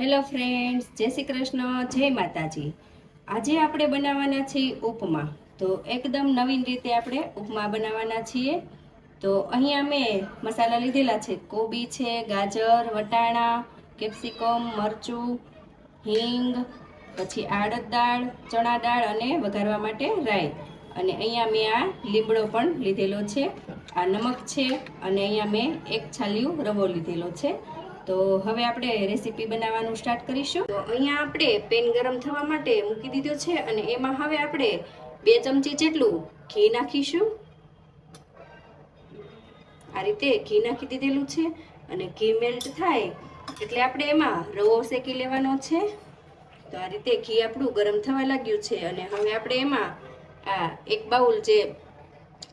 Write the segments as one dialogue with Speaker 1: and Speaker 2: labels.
Speaker 1: Hello friends જય શ્રી કૃષ્ણ, જય માતાજી. આજે આપણે બનાવવાના છીએ ઉપમા. તો એકદમ નવીન રીતે આપણે ઉપમા બનાવવાના છીએ. તો અહીંયા મેં મસાલા લીધેલા છે. કોબી છે, ગાજર, વટાણા, કેપ્સિકમ, મરચું, હિંગ, પછી આડદ દાળ, ચણા દાળ અને વઘારવા માટે રાઈ. અને અહીંયા મેં આ લીમડો પણ લીધેલો છે. આ નમક છે અને અહીંયા મેં એક છાલિયું રવો લીધેલો છે. તો હવે આપણે રેસીપી બનાવવાનું સ્ટાર્ટ કરીશું. તો અહીંયા આપણે પેન ગરમ થવા માટે મૂકી દીધો છે અને એમાં હવે આપણે બે ચમચી જેટલું ઘી નાખીશું. આ રીતે ઘી નાખી દીધેલું છે અને ઘી મેલ્ટ થાય એટલે આપણે એમાં રવો શેકી લેવાનો છે. તો આ રીતે ઘી આપણું ગરમ થવા લાગ્યું છે અને હવે આપણે એમાં આ એક બાઉલ જે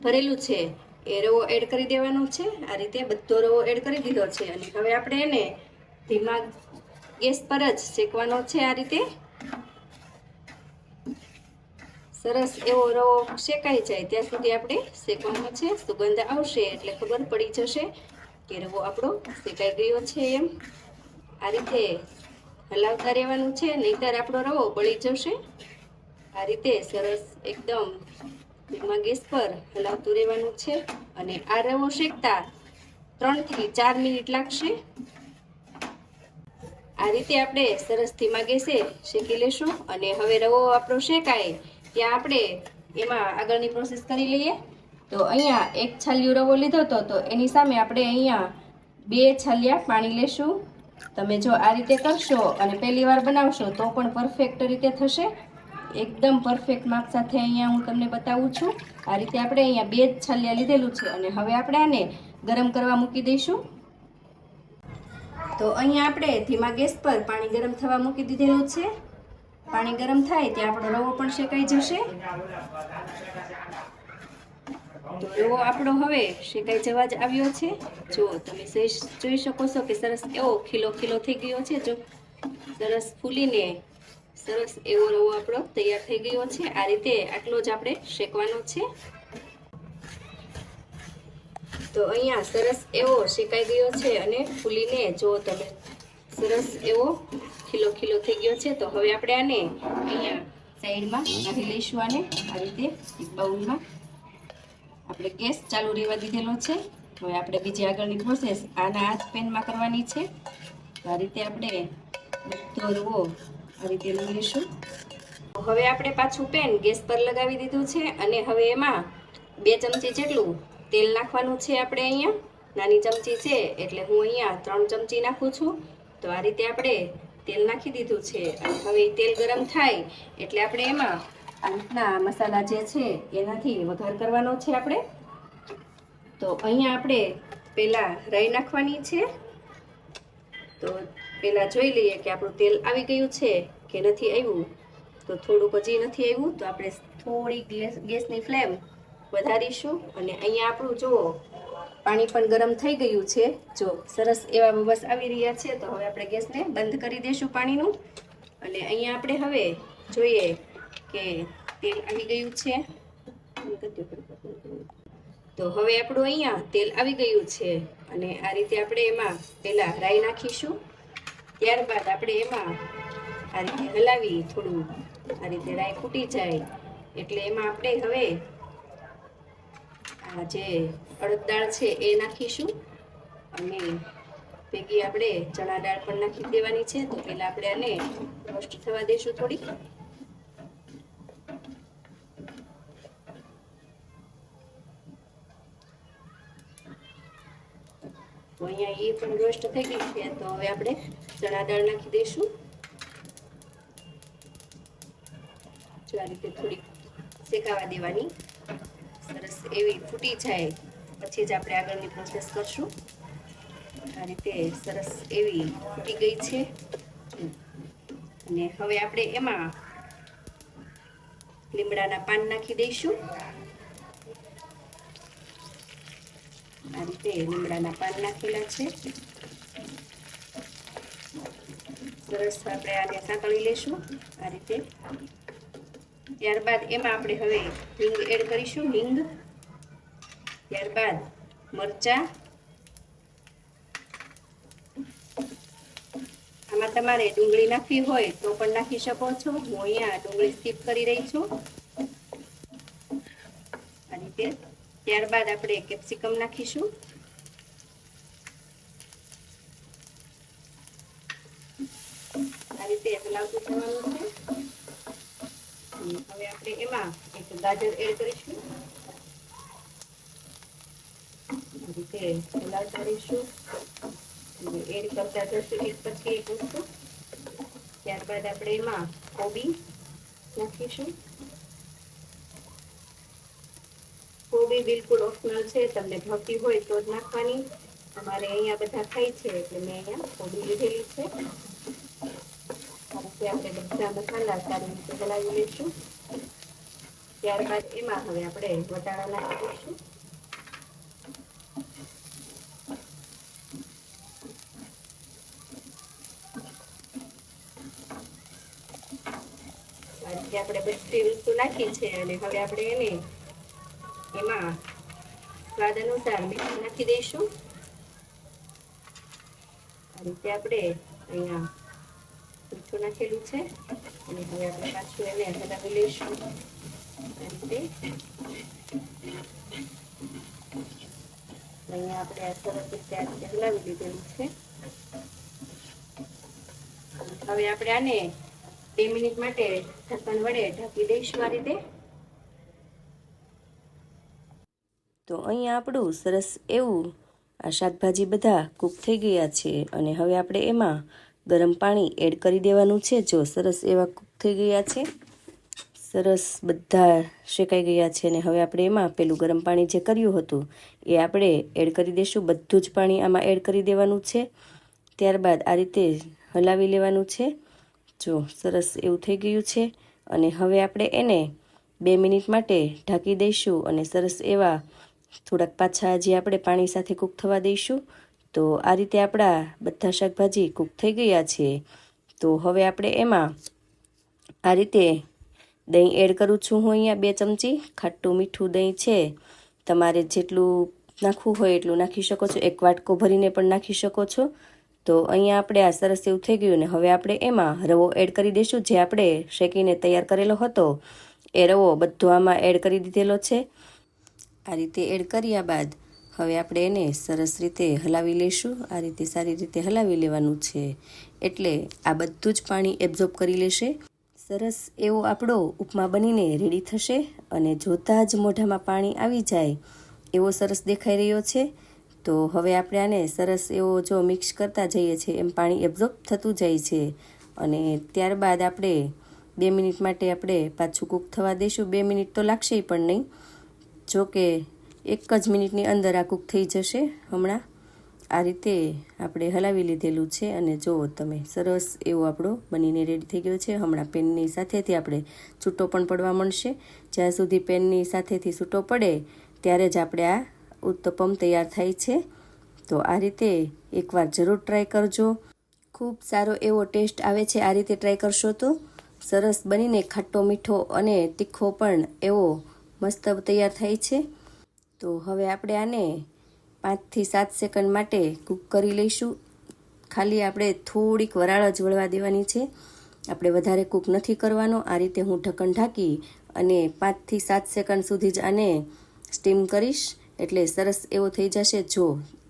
Speaker 1: ભરેલું છે એ રવો એડ કરી દેવાનો છે. આ રીતે બધો રવો એડ કરી દીધો છે. અને હવે આપણે એને ધીમા ગેસ પર જ શેકવાનો છે આ રીતે. સરસ એવો રવો શેકાઈ જાય ત્યાં સુધી આપણે શેકવાનો છે. સુગંધ આવશે એટલે ખબર પડી જશે કે રવો આપણો શેકાઈ ગયો છે એમ. આ રીતે હલાવતા રહેવાનું છે. નહીતર આપણો રવો બળી જશે. આ રીતે સરસ એકદમ ધીમા ગેસ પર હલાવતું રહેવાનું છે અને આ રવો શેકતા ત્રણથી ચાર મિનિટ લાગશે. આ રીતે આપણે સરસ ધીમા ગેસે શેકી લેશું અને હવે રવો આપણો શેકાય. ત્યાં આપણે એમાં આગળની પ્રોસેસ કરી લઈએ. તો અહીંયા એક છાલિયું રવો લીધો હતો, તો એની સામે આપણે અહીંયા બે છાલિયા પાણી લેશું. તમે જો આ રીતે કરશો અને પહેલી વાર બનાવશો તો પણ પરફેક્ટ રીતે થશે. એકદમ પરફેક્ટ માપ સાથે અહીંયા હું તમને બતાવું છું. આ રીતે આપણે અહીંયા બે જ છાલિયા લીધેલું છે અને હવે આપણે આને ગરમ કરવા મૂકી દઈશું. તો અહીંયા આપણે ધીમા ગેસ પર પાણી ગરમ થવા મૂકી દીધેલું છે. પાણી ગરમ થાય ત્યાં આપણો રવો પણ શેકાઈ જશે. તો એવો આપણો હવે શેકાઈ જવા જ આવ્યો છે. જો તમે જોઈ શકો છો કે સરસ એવો ખીલો ખીલો થઈ ગયો છે. જો સરસ ફૂલીને સરસ એવો રવો આપણો તૈયાર થઈ ગયો છે. આ રીતે આટલો જ આપણે શેકવાનો છે. તો અહીંયા સરસ એવો શેકાઈ ગયો છે અને ફૂલીને જો તમે સરસ એવો ખીલો ખીલો થઈ ગયો છે, તો હવે આપણે આને અહીંયા સાઈડમાં કાઢી લઈશું આને. આ રીતે એક બાઉલમાં આપણે ગેસ ચાલુ રહેવા દીધેલો છે. હવે આપણે બીજી આગળની પ્રોસેસ આના આ જ પેનમાં કરવાની છે. તો આ રીતે આપણે બધો રવો આ રીતે લઈ લઈશું હવે આપણે પાછું પેન ગેસ પર લગાવી દીધું છે અને હવે એમાં બે ચમચી જેટલું તેલ નાખવાનું છે આપણે અહીંયા. નાની ચમચી છે એટલે હું અહીંયા ત્રણ ચમચી નાખું છું. તો આ રીતે આપણે તેલ નાખી દીધું છે. અને હવે તેલ ગરમ થાય એટલે આપણે એમાં આ મસાલા જે છે એનાથી વઘાર કરવાનો છે આપણે. તો અહીંયા આપણે પહેલાં રાઈ નાખવાની છે. તો પહેલાં જોઈ લઈએ કે આપણું તેલ આવી ગયું છે કે નથી આવ્યું. તો થોડુંક હજી નથી આવ્યું, તો આપણે થોડી ગેસ ગેસની ફ્લેમ વધારીશું. અને અહીંયા આપણું જુઓ પાણી પણ ગરમ થઈ ગયું છે, જો સરસ એવા બબસ આવી રહ્યા છે, તો હવે આપણે ગેસને બંધ કરી દઈશું પાણીનું. અને અહીંયા આપણે હવે જોઈએ કે તેલ આવી ગયું છે. તો હવે આપણું અહીંયા તેલ આવી ગયું છે. અને આ રીતે આપણે એમાં પહેલાં રાઈ નાખીશું. ત્યારબાદ આપણે એમાં આ રીતે હલાવી થોડું. આ રીતે રાઈ ફૂટી જાય. એટલે એમાં આપણે હવે આ જે અડદ દાળ છે એ નાખીશું. અને ભેગી આપણે ચણા દાળ પણ નાખી દેવાની છે. તો પહેલાં આપણે આને રોસ્ટ થવા દઈશું થોડી તો અહીંયા એ પણ રોસ્ટ થઈ ગઈ છે. તો હવે આપણે ચણા દાળ નાખી દઈશું. જો આ રીતે થોડીક શેકાવા દેવાની. સરસ એવી ફૂટી જાય. પછી જ આપણે આગળની પ્રોસેસ કરશું. આ રીતે સરસ એવી ફૂટી ગઈ છે. અને હવે આપણે એમાં લીમડાના પાન નાખી દઈશું. આ રીતે લીમડાના પાન નાખેલા છે. સરસ આપણે આને સાંકળી લઈશું આ રીતે. ત્યારબાદ એમાં આપણે હવે હિંગ એડ કરીશું, હિંગ. ત્યારબાદ મરચા. આમાં તમારે ડુંગળી નાખવી હોય તો પણ નાખી શકો છો. હું અહીંયા ડુંગળી સ્કીપ કરી રહી છું. આ રીતે ત્યારબાદ આપણે કેપ્સિકમ નાખીશું. આ રીતે હલાવતું જવાનું છે. હવે આપણે એમાં એક ગાજર એડ કરીશું. રીતે રહીશું અને એડ કરતા જશું એક પછી એક વસ્તુ. ત્યારબાદ આપણે એમાં કોબી નાખીશું. કોબી બિલકુલ ઓપ્શનલ છે, તમને ભાવતી હોય તો જ નાખવાની. અમારે અહીંયા બધા ખાય છે, એટલે મેં અહીંયા કોબી લીધેલી છે. આપણે બધા મસાલા સારી રીતે ચલાવી લઈશું. ત્યારબાદ એમાં હવે આપણે વટાણા નાખી દઈશું. આપણે બધી વસ્તુ નાખી છે, અને હવે આપણે એને એમાં સ્વાદ અનુસાર મીઠું નાખી દઈશું. આ રીતે આપણે અહીંયા મીઠું નાખેલું છે. અને હવે આપણે પાછું એને હલાવી લઈશું. આ રીતે. અહીંયા આપણે આ સરસ રીતે આ રીતે હલાવી લીધેલું છે. હવે આપણે આને બે મિનિટ માટે ઢક્કન વડે ઢાંકી દઈશું આ રીતે.
Speaker 2: તો અહીંયા આપણું સરસ એવું આ શાકભાજી બધા કૂક થઈ ગયા છે અને હવે આપણે એમાં ગરમ પાણી એડ કરી દેવાનું છે. જો સરસ એવા કૂક થઈ ગયા છે, સરસ બધા શેકાઈ ગયા છે અને હવે આપણે એમાં પેલું ગરમ પાણી જે કર્યું હતું એ આપણે એડ કરી દઈશું બધું જ પાણી આમાં એડ કરી દેવાનું છે. ત્યારબાદ આ રીતે હલાવી લેવાનું છે. જો સરસ એવું થઈ ગયું છે અને હવે આપણે એને બે મિનિટ માટે ઢાંકી દઈશું અને સરસ એવા થોડાક પાછા હજી આપણે પાણી સાથે કૂક થવા દઈશું. તો આ રીતે આપણા બધા શાકભાજી કૂક થઈ ગયા છે. તો હવે આપણે એમાં આ રીતે દહીં એડ કરું છું હું અહીંયા બે ચમચી. ખાટું મીઠું દહીં છે. તમારે જેટલું નાખવું હોય એટલું નાખી શકો છો. એક વાટકો ભરીને પણ નાખી શકો છો. તો અહીંયા આપણે આ સરસ એવું થઈ ગયું ને હવે આપણે એમાં રવો એડ કરી દઈશું. જે આપણે શેકીને તૈયાર કરેલો હતો, એ રવો બધો આમાં એડ કરી દીધેલો છે. આ રીતે એડ કર્યા બાદ હવે આપણે એને સરસ રીતે હલાવી લઈશું આ રીતે સારી રીતે હલાવી લેવાનું છે. એટલે આ બધું જ પાણી એબ્ઝોર્બ કરી લેશે. સરસ એવો આપણો ઉપમા બનીને રેડી થશે અને જોતાં જ મોઢામાં પાણી આવી જાય એવો સરસ દેખાઈ રહ્યો છે. તો હવે આપણે આને સરસ એવો જો મિક્સ કરતા જઈએ છીએ એમ પાણી એબ્ઝોર્બ થતું જાય છે. અને ત્યારબાદ આપણે બે મિનિટ માટે આપણે પાછું કૂક થવા દઈશું બે મિનિટ તો લાગશે પણ નહીં. જો કે એક જ મિનિટની અંદર આ કૂક થઈ જશે હમણાં. આ રીતે આપણે હલાવી લીધેલું છે અને જુઓ તમે સરસ એવો આપણો બનીને રેડી થઈ ગયો છે. હમણાં પેનની સાથેથી આપણે છૂટો પણ પડવા મળશે જ્યાં સુધી પેનની સાથેથી છૂટો પડે ત્યારે જ આપણે આ ઉત્તપમ તૈયાર થાય છે. તો આ રીતે એકવાર જરૂર ટ્રાય કરજો. ખૂબ સારો એવો ટેસ્ટ આવે છે આ રીતે ટ્રાય કરશો તો. સરસ બનીને ખાટો મીઠો અને તીખો પણ એવો મસ્ત તૈયાર થાય છે. તો હવે આપણે આને પાંચથી સાત સેકન્ડ માટે કૂક કરી લઈશું. ખાલી આપણે થોડીક વરાળ જ વળવા દેવાની છે. આપણે વધારે કૂક નથી કરવાનો. આ રીતે હું ઢક્કણ ઢાંકી અને પાંચથી સાત સેકન્ડ સુધી જ આને સ્ટીમ કરીશ. એટલે સરસ એવો થઈ જશે. જો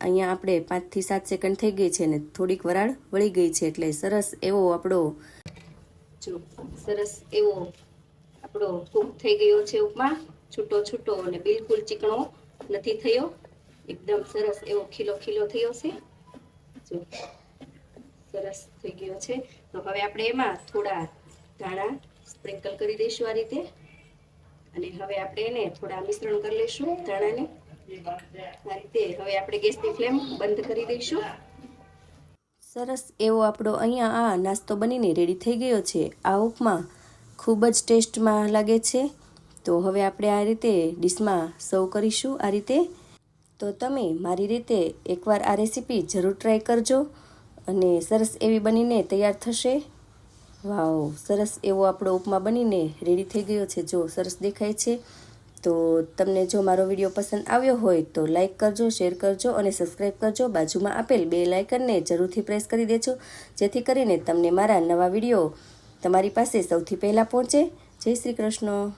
Speaker 2: અહીંયા આપણે પાંચથી સાત સેકન્ડ થઈ ગઈ છે ને થોડીક વરાળ વળી ગઈ છે, એટલે સરસ એવો આપણો
Speaker 1: જો સરસ એવો આપણો કૂક થઈ ગયો છે ઉપમા. છૂટો છૂટો અને બિલકુલ ચીકણો નથી થયો. એકદમ સરસ એવો ખીલો ખીલો થયો છે. જો, સરસ થઈ ગયો છે. તો હવે આપણે એમાં થોડા ધાણા સ્પ્રિંકલ કરી દઈશું આ રીતે. અને હવે આપણે એને થોડા મિશ્રણ કરી લઈશું ધાણાને. આ રીતે હવે આપણે ગેસની ફ્લેમ બંધ કરી દઈશું.
Speaker 2: સરસ એવો આપણો અહીંયા આ નાસ્તો બનીને રેડી થઈ ગયો છે. આ ઉપમા ખૂબ જ ટેસ્ટમાં લાગે છે. તો હવે આપણે આ રીતે ડીશમાં સર્વ કરીશું આ રીતે. તો તમે મારી રીતે એકવાર આ રેસીપી જરૂર ટ્રાય કરજો અને સરસ એવી બનીને તૈયાર થશે. વાવ, સરસ એવો આપણો ઉપમા બનીને રેડી થઈ ગયો છે. જો સરસ દેખાય છે, તો તમને જો મારો વીડિયો પસંદ આવ્યો હોય તો લાઈક કરજો શેર કરજો અને સબસ્ક્રાઈબ કરજો. બાજુમાં આપેલ બે લાઇકનને જરૂરથી પ્રેસ કરી દેજો, જેથી કરીને તમને મારા નવા વીડિયો તમારી પાસે સૌથી પહેલાં પહોંચે. જય શ્રી કૃષ્ણ.